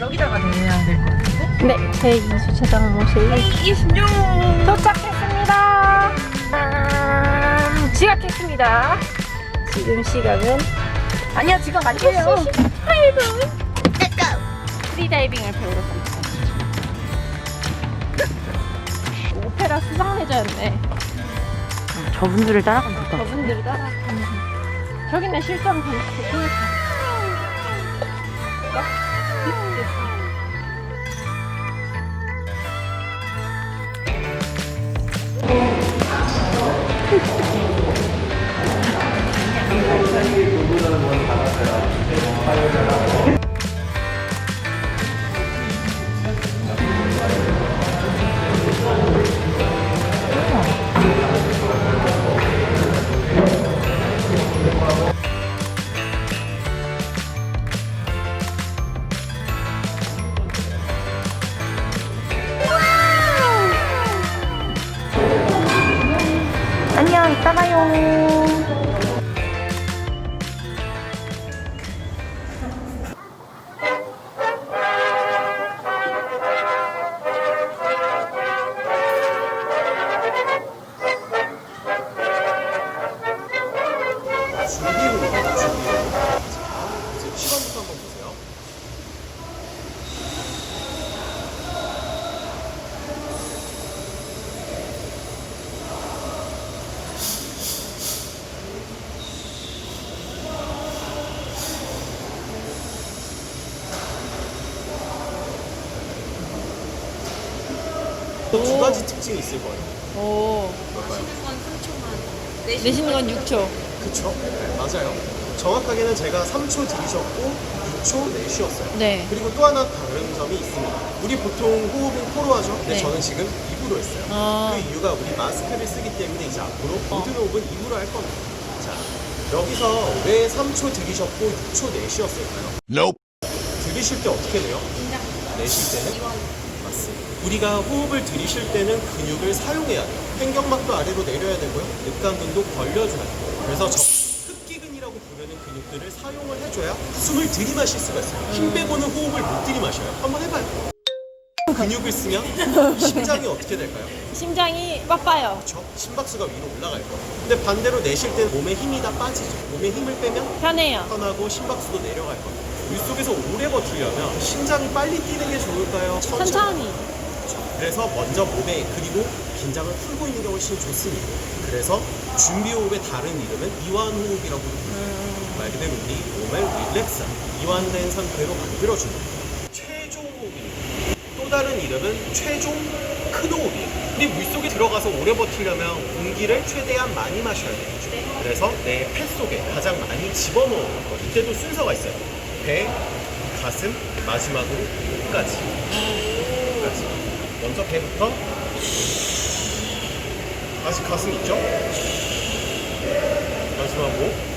여기다가 내야 될 것 같은데? 네, 제 2주차장 모실 26 도착했습니다. 음, 지각했습니다. 지금 시각은 아니야 지금 아니에요 8분. 프리다이빙을 배우러 갑니다. 오페라 수상레저였네. 저분들을 따라가면 될것 같아 저분들이 따라가는 저기 내 실전 보여줘. 보여줘. 보세요. 두 가지 특징이 있을 거예요. 오. 뭘까요? 내쉬는 건 6초. 그쵸? 네, 맞아요. 정확하게는 제가 3초 들이셨고 6초 내쉬었어요. 네. 그리고 또 하나 다른 점이 있습니다. 우리 보통 호흡은 코로 하죠? 근데 네. 저는 지금 입으로 했어요. 아. 그 이유가 우리 마스크를 쓰기 때문에 이제 앞으로 어. 모든 호흡은 입으로 할 겁니다. 자, 여기서 왜 3초 들이셨고 6초 내쉬었을까요? 들이쉴 때 어떻게 돼요? 내쉴 때는? 맞습니다. 우리가 호흡을 들이쉴 때는 근육을 사용해야 돼요. 횡격막도 아래로 내려야 되고요. 늑간근도 벌려줘야 돼요. 그래서 저 흡기근이라고 부르는 근육들을 사용을 해줘야 숨을 들이마실 수가 있어요. 힘 빼고는 호흡을 못 들이마셔요. 한번 해봐요. 근육을 쓰면 심장이 어떻게 될까요? 심장이 빠빠요. 그렇죠? 심박수가 위로 올라갈 거예요. 근데 반대로 내쉴 때 몸에 힘이 다 빠지죠. 몸에 힘을 빼면 편해요. 편하고 심박수도 내려갈 거예요. 물속에서 오래 버티려면 심장이 빨리 뛰는 게 좋을까요? 천천히. 그래서 먼저 몸에 그리고 긴장을 풀고 있는 게 훨씬 좋습니다. 그래서 준비 호흡의 다른 이름은 이완 호흡이라고 부릅니다. 말 그대로 우리 몸을 릴렉스, 이완된 상태로 만들어주는 거예요. 최종 호흡입니다. 또 다른 이름은 최종 큰 호흡이에요. 우리 물속에 들어가서 오래 버티려면 공기를 최대한 많이 마셔야 되겠죠. 그래서 내 폐 속에 가장 많이 집어넣는 거. 이때도 순서가 있어요. 배, 가슴, 마지막으로 목까지. 먼저 배부터 다시 가슴 있죠? 마지막 목.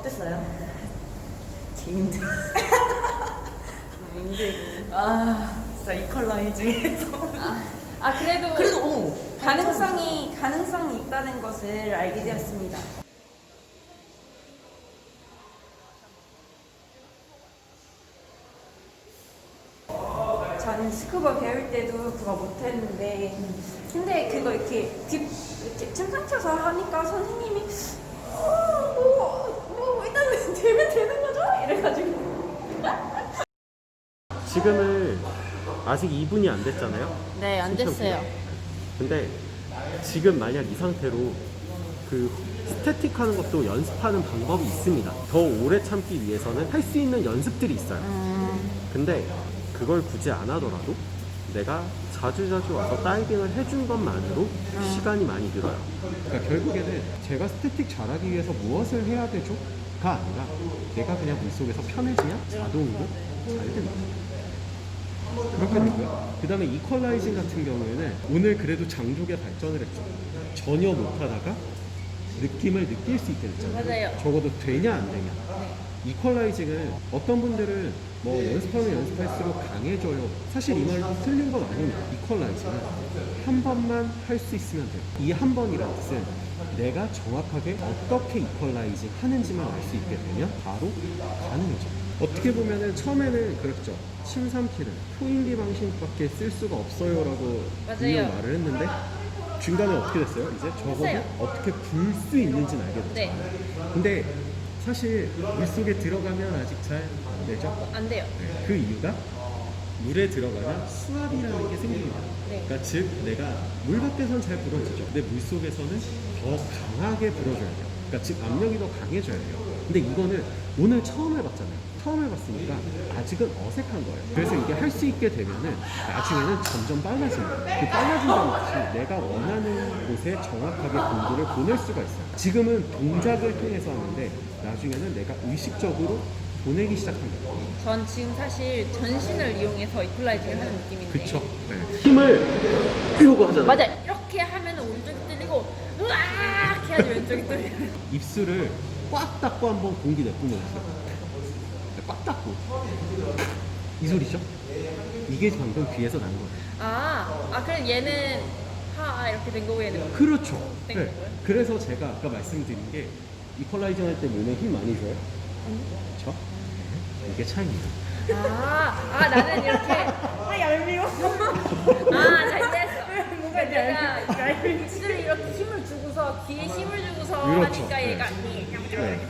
어땠어요? 재밌다. 아, 진짜 이 컬러의 중에서. 아 그래도 그래도, 어. 가능성이 가능성이 있다는 것을 알게 되었습니다. 저는 스쿠버 배울 때도 그거 못했는데 근데 그거 이렇게 딥 이렇게 침 삼켜서 하니까 선생님이 어, 뭐, 되면 되는 거죠? 이래가지고 지금은 아직 2분이 안 됐잖아요. 네 안 됐어요. 근데 지금 만약 이 상태로 그 스태틱 하는 것도 연습하는 방법이 있습니다. 더 오래 참기 위해서는 할 수 있는 연습들이 있어요. 근데 그걸 굳이 안 하더라도 내가 자주자주 와서 다이빙을 해준 것만으로 시간이 많이 늘어요. 그러니까 결국에는 제가 스태틱 잘하기 위해서 무엇을 해야 되죠? 가 아니라 내가 그냥 물속에서 편해지면 자동으로 잘 됩니다. 그렇게 되고요. 그 다음에 이퀄라이징 같은 경우에는 오늘 그래도 장족에 발전을 했죠. 전혀 못하다가 느낌을 느낄 수 있게 됐잖아요. 맞아요. 적어도 되냐 안 되냐. 이퀄라이징은 어떤 분들은 뭐 연습하면 연습할수록 강해져요. 사실 이 말도 틀린 건 아닙니다. 이퀄라이징은 한 번만 할 수 있으면 돼요. 이 한 번이라는 뜻은 내가 정확하게 어떻게 이퀄라이징 하는지만 알 수 있게 되면 바로 가능해져요. 어떻게 보면은 처음에는 그랬죠. 침삼키는 포인기 방식밖에 쓸 수가 없어요라고 맞아요. 분명 말을 했는데 중간에 어떻게 됐어요? 이제 적어도 했어요. 어떻게 불 수 있는지는 알게 됐죠. 네. 근데 사실 물 속에 들어가면 아직 잘 되죠? 안 돼요. 네, 그 이유가 물에 들어가면 수압이라는 게 생깁니다. 네. 그러니까 즉 내가 물 밖에서는 잘 불어지죠. 근데 물 속에서는 더 강하게 불어줘야 돼요. 그러니까 즉 압력이 더 강해져야 돼요. 근데 이거는 오늘 처음 해봤잖아요. 처음 해봤으니까 아직은 어색한 거예요. 그래서 이게 할 수 있게 되면은 나중에는 점점 빨라집니다. 그 빨라진다는 것이 내가 원하는 곳에 정확하게 공구를 보낼 수가 있어요. 지금은 동작을 통해서 하는데 나중에는 내가 의식적으로 보내기 시작합니다. 전 지금 사실 전신을 이용해서 이퀄라이징을 하는 느낌인데. 그쵸. 힘을 이러고 하잖아요. 맞아요. 이렇게 하면 오른쪽이 뚫리고 으악 해야지 왼쪽이 뚫리고. 입술을 꽉 닫고 한번 공기 내뿜어보세요. 꽉 닫고. 이 소리죠? 이게 방금 귀에서 난 거예요. 아, 아 그럼 얘는 하 이렇게 된 거고 얘는 그렇죠. 된 네. 그래서 제가 아까 말씀드린 게 이퀄라이징 할 때 몸에 힘 많이 줘요? 네. 이게 차이입니다. 아, 아 나는 이렇게 아 얄미워. 아잘 됐어. 뭔가 내가 입술에 이렇게 힘을 주고서 귀에 힘을 주고서 그렇죠. 하니까 네. 얘가 네.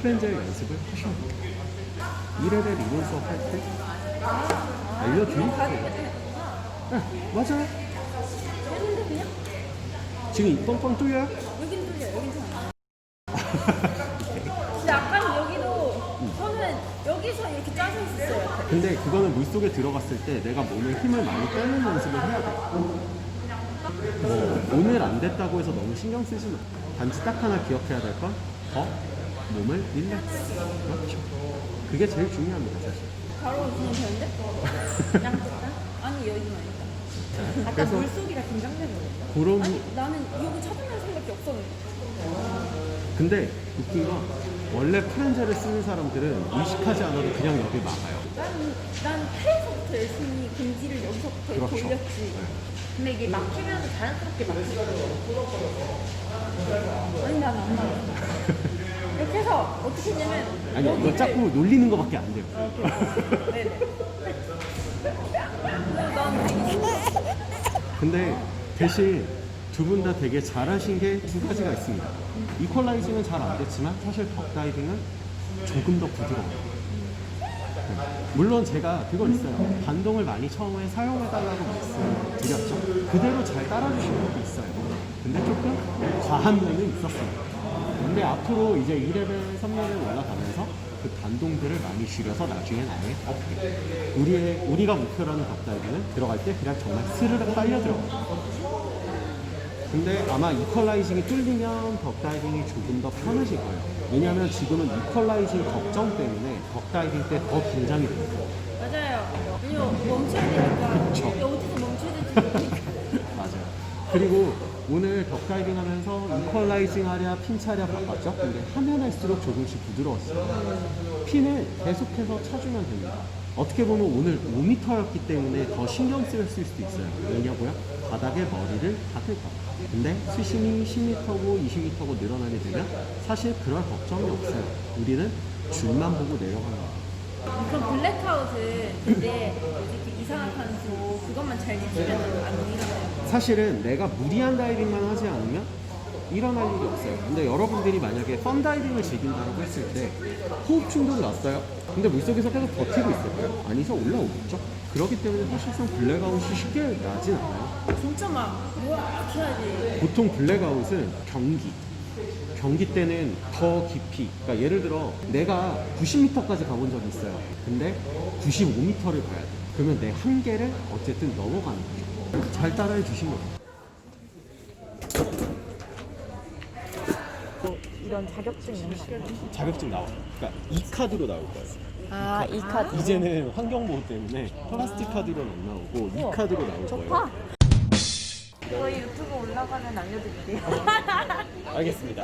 프렌젤 연습을 하셔야 돼요. 1레벨 이론 수업 할 때 알려드릴게요. 네, 맞아요. 했는데 그냥 지금 이 뻥뻥 뚫려요? 근데 그거는 물속에 들어갔을 때 내가 몸에 힘을 많이 빼는 연습을 해야 돼. 뭐 오늘 안 됐다고 해서 너무 신경 쓰지 마. 단지 딱 하나 기억해야 될 건 더 몸을 릴렉스. 그렇죠. 그게 제일 중요합니다, 사실. 바로 그냥 되는데? 양쪽 다? 아니 여기만 있다. 아까 그래서- 물속이라 긴장되는 거였어. 그런 아니 나는 여기 찾아낼 생각이 없었는데. 근데 웃긴 건 원래 프렌즈를 쓰는 사람들은 의식하지 않아도 그냥 여기 막아요. 나는 난 폐에서부터 열심히 금지를 여기서부터 그렇죠. 돌렸지. 네. 근데 이게 막히면 자연스럽게 막히더라고. 아니 나는 안 막았어. 이렇게 해서 어떻게 했냐면 아니 이거 여기를- 자꾸 놀리는 거밖에 안 돼요. 네네. 난 되게 싫어. 근데 대신 두 분 다 되게 잘하신 게 두 가지가 있습니다. 이퀄라이징은 잘 안 됐지만 사실 덕다이빙은 조금 더 부드러워요. 네. 물론 제가 그건 있어요. 반동을 많이 처음에 사용해달라고 말씀드렸죠. 그대로 잘 따라주시는 것도 있어요. 근데 조금 과한 면은 있었습니다. 근데 앞으로 이제 2레벨, 3레벨 올라가면서 그 반동들을 많이 줄여서 나중엔 아예 업그레이드. 우리의, 우리가 목표라는 덕다이빙은 들어갈 때 그냥 정말 스르륵 빨려 들어가요. 근데 아마 이퀄라이징이 뚫리면 덕다이빙이 조금 더 편해질 거예요. 왜냐하면 지금은 이퀄라이징 걱정 때문에 덕다이빙 때 더 긴장이 됩니다. 맞아요. 왜냐면 멈춰야 되니까. 그쵸. 어디서 멈춰야 될지 모르니까. 맞아요. 그리고 오늘 덕다이빙 하면서 이퀄라이징 하랴 핀 차랴 바꿨죠? 근데 하면 할수록 조금씩 부드러웠어요. 핀을 계속해서 쳐주면 됩니다. 어떻게 보면 오늘 5m였기 때문에 더 신경 쓰일 수도 있어요. 왜냐고요? 바닥에 머리를 박을까 근데 수심이 10m고 20m고 늘어나게 되면 사실 그럴 걱정이 없어요. 우리는 줄만 보고 내려가는 거예요. 그럼 블랙아웃은 근데 이렇게 이산화탄소 그것만 잘 지키면 안 일어나요? 사실은 내가 무리한 다이빙만 하지 않으면 일어날 일이 없어요. 근데 여러분들이 만약에 펀 다이빙을 즐긴다고 했을 때 호흡 충돌 났어요. 근데 물속에서 계속 버티고 있을까요? 아니서 올라오겠죠. 그렇기 때문에 사실상 블랙아웃이 쉽게 나진 않아요. 진짜 막 우와 해야지 보통 블랙아웃은 경기. 경기 때는 더 깊이. 그러니까 예를 들어 내가 90m까지 가본 적이 있어요. 근데 95m를 가야 돼. 그러면 내 한계를 어쨌든 넘어가는 거죠. 잘 따라해 주시면 돼요. 이런 자격증 이런 거. 자격증 나와. 그러니까 이 카드로 나올 거예요. 아, 이 카드. 이제는 환경보호 때문에 플라스틱 카드로는 안 나오고 이 카드로 나올 거예요. 저희 유튜브 올라가면 알려드릴게요. 알겠습니다.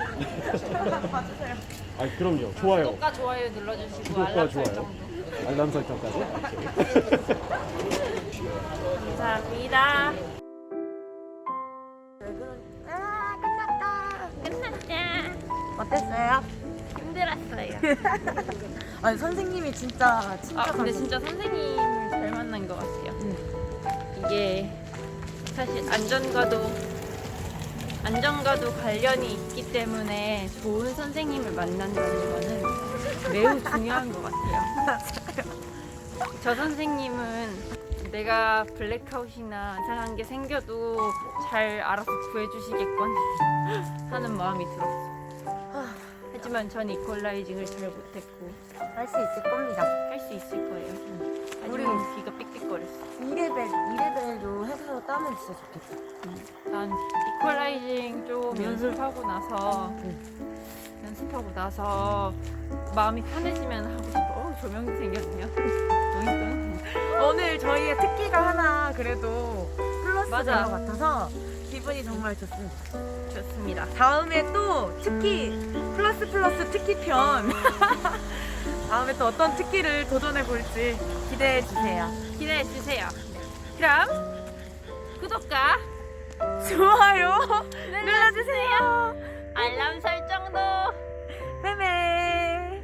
봐주세요. 아 그럼요. 좋아요. 구독과 좋아요 눌러주시고 구독과 알람 좋아요. 설정도 알람 설정까지. 감사합니다 아니, 선생님이 진짜, 진짜. 아 근데 잘- 진짜 선생님을 잘 만난 것 같아요 이게 사실 안전과도 안전과도 관련이 있기 때문에 좋은 선생님을 만난다는 거는 매우 중요한 것 같아요. 저 선생님은 내가 블랙아웃이나 이상한 게 생겨도 잘 알아서 구해주시겠건 하는 마음이 들었어. 하지만 전 이퀄라이징을 잘 못했고 할 수 있을 겁니다. 할 수 있을 거예요. 우리- 하지만 귀가 삑삑거렸어. 2레벨, 2레벨도 해서 따면 진짜 좋겠다. 난 이퀄라이징 좀 연습하고 나서 응. 연습하고 나서 마음이 편해지면 하고 싶어. 어, 조명이 생겼네요. 오늘 저희의 특기가 하나 그래도 플러스 맞아. 된것 같아서 기분이 정말 좋습니다. 좋습니다. 다음에 또 특기 플러스 플러스 특기 편 다음에 또 어떤 특기를 도전해 볼지 기대해 주세요. 기대해 주세요. 그럼 구독과 좋아요 눌러주세요. 알람 설정도 매매.